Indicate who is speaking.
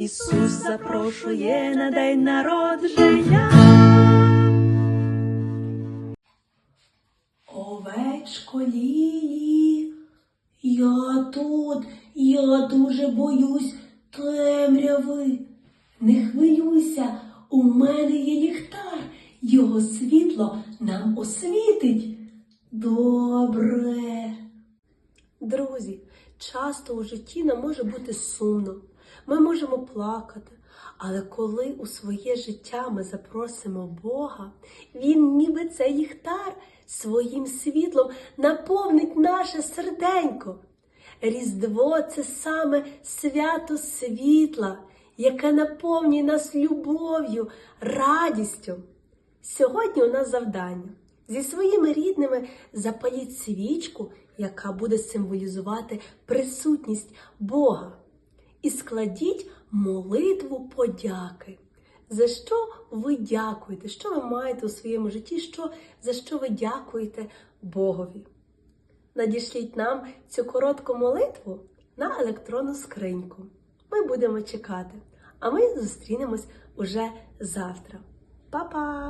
Speaker 1: Ісус запрошує на день народження.
Speaker 2: Овечко Лілі, я тут, я дуже боюсь темряви. Не хвилюйся, у мене є ліхтар, його світло нам освітить. Добре. Друзі, часто у житті нам може бути сумно, ми можемо плакати, але коли у своє життя ми запросимо Бога, Він ніби цей ліхтар своїм світлом наповнить наше серденько. Різдво це саме свято світла, яке наповнює нас любов'ю, радістю. Сьогодні у нас завдання. Зі своїми рідними запаліть свічку, яка буде символізувати присутність Бога. І складіть молитву подяки. За що ви дякуєте? Що ви маєте у своєму житті? Що, за що ви дякуєте Богові? Надішліть нам цю коротку молитву на електронну скриньку. Ми будемо чекати, а ми зустрінемось уже завтра. Па-па!